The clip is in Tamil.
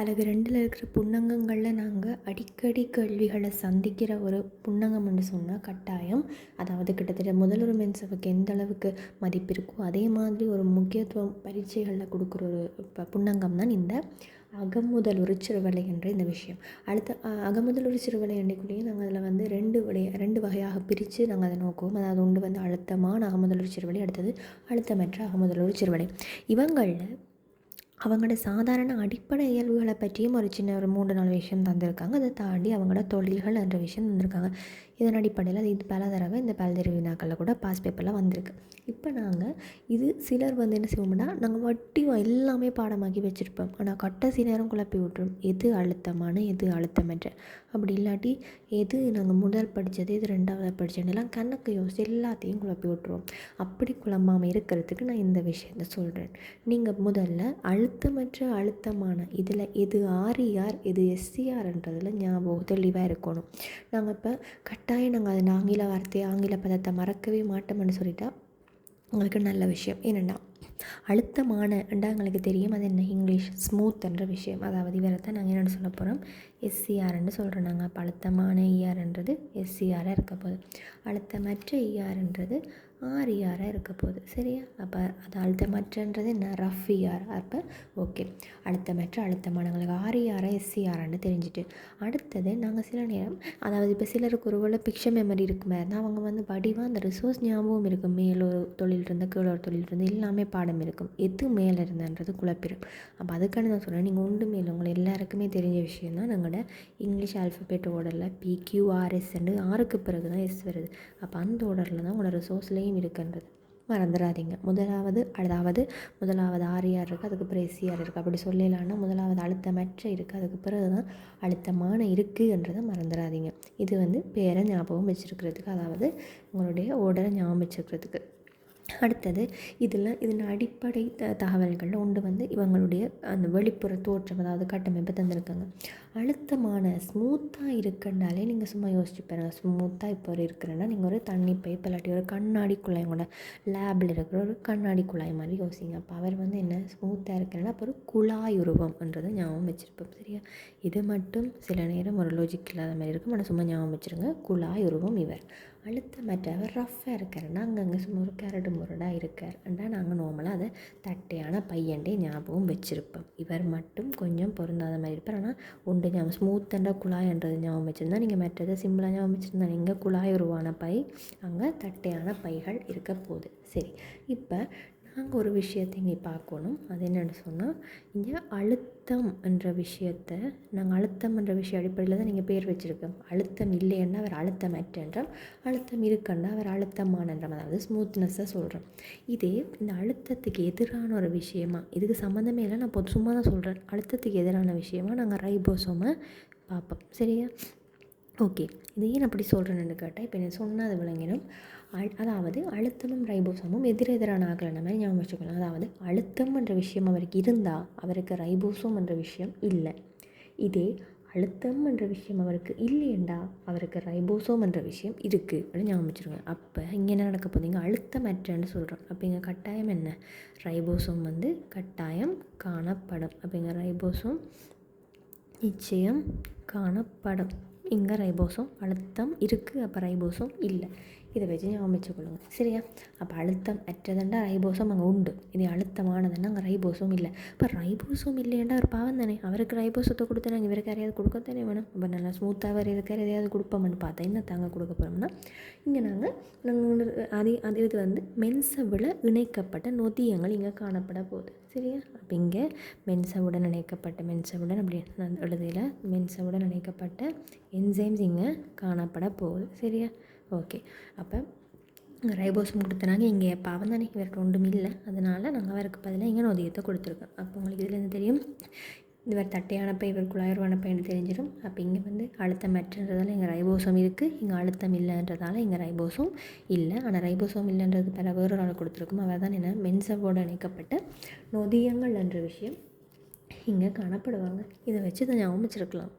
அழகு ரெண்டில் இருக்கிற புன்னங்கங்களில் நாங்கள் அடிக்கடி கேள்விகளை சந்திக்கிற ஒரு புன்னங்கம்னு சொன்னால் கட்டாயம். அதாவது கிட்டத்தட்ட முதலுரிமை மென்சவுக்கு எந்த அளவுக்கு மதிப்பு இருக்கோ அதே மாதிரி ஒரு முக்கியத்துவம் பரீட்சைகளில் கொடுக்குற ஒரு இப்போ புன்னங்கம் தான் இந்த அகமுதல் ஒரு சிறுவலை என்ற இந்த விஷயம். அடுத்த அகமுதல் ஒரு சிறுவலை எண்ணிக்குள்ளேயும் நாங்கள் அதில் வந்து ரெண்டு விடைய ரெண்டு வகையாக பிரித்து நாங்கள் அதை நோக்குவோம். அதாவது ஒன்று வந்து அழுத்தமான அகமுதல் ஒரு சிறுவலை அடுத்தது அழுத்தமற்ற அகமுதல் ஒரு சிறுவலை. இவங்களில் அவங்களோட சாதாரண அடிப்படை இயல்புகளை பற்றியும் ஒரு சின்ன ஒரு மூன்று நாலு விஷயம் தந்திருக்காங்க. அதை தாண்டி அவங்களோட தொழில்கள் என்ற விஷயம் தந்திருக்காங்க. இதன் அடிப்படையில் அது இது பல தடவை இந்த பல்தெரி வினாக்களில் கூட பாஸ் பேப்பரில் வந்திருக்கு. இப்போ நாங்கள் இது சிலர் வந்து என்ன செய்வோம்னா நாங்கள் வட்டி எல்லாமே பாடமாக்கி வச்சுருப்போம். ஆனால் கட்டசி நேரம் குழப்பி விட்டுரும். எது அழுத்தமான எது அழுத்தமற்ற? அப்படி இல்லாட்டி எது நாங்கள் முதல் படித்தது எது ரெண்டாவது படித்ததுலாம் கணக்கு யோசிச்சு எல்லாத்தையும் குழப்பி விட்டுருவோம். அப்படி குழம்பாமல் இருக்கிறதுக்கு நான் இந்த விஷயத்த சொல்கிறேன் நீங்கள் முதல்ல அழுத்தமற்ற அழுத்தமான இதில் எது ஆர்இஆர் எது எஸ்சிஆர்ன்றதில் ஞாபகம் தெளிவாக இருக்கணும். நாங்கள் இப்போ கட்டாயம் நாங்கள் அது ஆங்கில வார்த்தையை ஆங்கில பதத்தை மறக்கவே மாட்டோம்னு சொல்லிட்டா உங்களுக்கு நல்ல விஷயம். என்னென்னா அழுத்தமானண்டா எங்களுக்கு தெரியும் அது என்ன? இங்கிலீஷ் ஸ்மூத்ன்ற விஷயம். அதாவது இவரை தான் நாங்கள் என்னென்னு சொல்ல போகிறோம் எஸ்சிஆர்ன்னு சொல்கிறோம் நாங்கள் அப்போ அழுத்தமான இஆர்ன்றது எஸ்சிஆராக இருக்க போகுது. அழுத்தமற்ற இஆர்ன்றது ஆர்இஆராக இருக்க போகுது? சரியா? அப்போ அது அழுத்தமற்றன்றது என்ன? ரஃப் இஆர் அப்போ ஓகே. அழுத்தமற்ற அழுத்தமானவங்களுக்கு ஆர்இஆரா எஸ்சிஆரான்னு தெரிஞ்சுட்டு. அடுத்தது நாங்கள் சில நேரம் அதாவது இப்போ சிலருக்கு ஒரு வேளை பிக்சர் மெமரி இருக்குமே அவங்க வந்து வடிவாக அந்த ரிசோர்ஸ் ஞாபகம் இருக்கும். மேலோர் தொழில் இருந்து கீழொரு தொழில் இருந்து எல்லாமே பாடம் இருக்கும். எது மேலே இருந்தன்றது குழப்பிடும் அப்போ அதுக்கான நான் சொல்கிறேன் நீங்கள் உண்டு மேலே உங்களை எல்லாருக்குமே தெரிஞ்ச விஷயம் தான் நாங்களோட இங்கிலீஷ் ஆல்ஃபபெட் ஓடரில் பிக்யூஆர்எஸ்ன்னு ஆறுக்கு பிறகு தான் எஸ் வருது. அப்போ அந்த ஓர்டரில் தான் உங்களோட ரிசோர்ஸ்லேயும் இருக்குன்றது மறந்துடாதீங்க முதலாவது அதாவது முதலாவது ஆரியார் இருக்குது அதுக்கு பிறகு எஸ்சிஆர் இருக்குது அப்படி சொல்லலான்னா முதலாவது அழுத்தமற்ற இருக்குது அதுக்கு பிறகு தான் அழுத்தமான இருக்குன்றதை மறந்துடாதீங்க இது வந்து பேரை ஞாபகம் வச்சுருக்கிறதுக்கு அதாவது உங்களுடைய ஓடரை ஞாபகம் வச்சுருக்கிறதுக்கு. அடுத்தது இதில் இதன் அடிப்படை த தகவல்களில் ஒன்று வந்து இவங்களுடைய அந்த வெளிப்புற தோற்றம் அதாவது கட்டமைப்பு தந்திருக்காங்க. அழுத்தமான ஸ்மூத்தாக இருக்குன்னாலே நீங்கள் சும்மா யோசிச்சு பாருங்கள் ஸ்மூத்தாக இப்போ ஒரு இருக்கிறேன்னா நீங்கள் ஒரு தண்ணி பைப் இல்லாட்டி ஒரு கண்ணாடி குழாய் கூட லேபில் இருக்கிற ஒரு கண்ணாடி குழாய் மாதிரி யோசிங்க. அப்போ அவர் வந்து என்ன ஸ்மூத்தாக இருக்கிறேன்னா அப்போ ஒரு குழாய் உருவம்ன்றது ஞாபகம் வச்சுருப்போம். சரியா? இது மட்டும் சில நேரம் ஒரு லாஜிக் இல்லாத மாதிரி இருக்கும். ஆனால் சும்மா ஞாபகம் வச்சுருங்க. குழாய் உருவம் இவர். அழுத்தமற்றவர் ரஃப்பாக இருக்காருன்னா அங்கங்கே சும்மா ஒரு கரடு முரடாக இருக்கார். அண்டா நாங்கள் நார்மலாக அதை தட்டையான பையன்டே ஞாபகம் வச்சுருப்போம். இவர் மட்டும் கொஞ்சம் பொருந்தாத மாதிரி இருப்பார். ஆனால் உண்டு ஞாபகம் ஸ்மூத்தண்டா குழாயன்றது ஞாபகம் வச்சுருந்தா நீங்கள் மற்றதை சிம்பிளாக ஞாபகம் வச்சுருந்தா இங்கே குழாய் உருவான பை அங்கே தட்டையான பைகள் இருக்க போகுது. சரி இப்போ நாங்கள் ஒரு விஷயத்தை இங்கே பார்க்கணும். அது என்னென்னு சொன்னால் இங்கே அழுத்தம் என்ற விஷயத்தை நாங்கள் அழுத்தம் என்ற விஷயம் அடிப்படையில் தான் நீங்கள் பேர் வச்சுருக்கோம். அழுத்தம் இல்லைன்னா அவர் அழுத்தம் என்றால் அழுத்தம் இருக்குன்னா அவர் அழுத்தமானன்றம் அதாவது ஸ்மூத்னஸ்ஸாக சொல்கிறோம் இதே இந்த அழுத்தத்துக்கு எதிரான ஒரு விஷயமா இதுக்கு சம்மந்தமே இல்லை நான் பொது சும்மா தான் சொல்கிறேன் அழுத்தத்துக்கு எதிரான விஷயமா நாங்கள் ரைபோசோமை பார்ப்போம். சரியா? ஓகே. இது ஏன் அப்படி சொல்கிறேன்னு கேட்டால் இப்போ நான் சொன்னால் அது விளங்கிடும் அதாவது அழுத்தமும் ரைபோசமும் எதிரெதிரான ஆகலைன மாதிரி ஞாபகம் வச்சுக்கலாம் அதாவது அழுத்தம் என்ற விஷயம் அவருக்கு இருந்தால் அவருக்கு ரைபோசோம் என்ற விஷயம் இல்லை. இதே அழுத்தம் என்ற விஷயம் அவருக்கு இல்லையண்டா அவருக்கு ரைபோசோம் என்ற விஷயம் இருக்குது அப்படின்னு ஞாபகம் வச்சுருங்க அப்போ இங்கே என்ன நடக்க போதீங்க அழுத்தமற்றன்னு சொல்கிறோம் அப்போ இங்கே கட்டாயம் என்ன? ரைபோசோம் வந்து கட்டாயம் காணப்படும். அப்போ இங்கே ரைபோசோம் நிச்சயம் காணப்படும். இங்கே ரைபோசோம் அழுத்தம் இருக்குது அப்போ ரைபோசோம் இல்லை. இதை வச்சு ஞாபகம் வச்சுக்கொள்ளுங்க சரியா அப்போ அழுத்தம் அற்றதுண்டா ரைபோசம் அங்கே உண்டு இது அழுத்தமானதுன்னா அங்கே ரைபோசம் இல்லை இப்போ ரைபோசம் இல்லையாண்டா ஒரு பாவம் தானே அவருக்கு ரைபோசத்தை கொடுத்தா இவருக்கு யாரையாவது கொடுக்கத்தானே வேணும் அப்போ நல்லா ஸ்மூத்தாக வேறு இருக்கார் எதையாவது கொடுப்போம்னு பார்த்தா என்ன தாங்க கொடுக்க போகிறோம்னா இங்கே நாங்கள் நாங்கள் அதே அது இது வந்து மென்சவிட இணைக்கப்பட்ட நொதியங்கள் இங்கே காணப்பட போகுது சரியா அப்போ இங்கே மென்சவுடன் இணைக்கப்பட்ட மென்சவுடன் அப்படி நான் எழுதியில் மென்சவுடன் இணைக்கப்பட்ட என்சைம்ஸ் இங்கே காணப்பட போகுது சரியா ஓகே. அப்போ ரைபோசம் கொடுத்தனாங்க இங்கே பாவம் தானே இவருக்கு ஒன்றும் இல்லை. அதனால் நாங்கள் அவருக்கு பதிலாக இங்கே நொதியத்தை கொடுத்துருக்கோம். அப்போ உங்களுக்கு இதில் என்ன தெரியும். இவர் தட்டையானப்ப இவர் குழாயுருவானப்பைன்னு தெரிஞ்சிடும் அப்போ இங்கே வந்து அழுத்தம் மற்றன்றதால இங்கே ரைபோசம் இருக்குது இங்கே அழுத்தம் இல்லைன்றதால இங்கே ரைபோசம் இல்லை. ஆனால் ரைபோசம் இல்லைன்றது பல வேறொரு ஆள் கொடுத்துருக்கும். அவர் தான் என்ன? மென்சவோடு இணைக்கப்பட்ட நொதியங்கள் என்ற விஷயம் இங்கே காணப்படுவாங்க. இதை வச்சு தான் ஞாபகம் வச்சுருக்கலாம்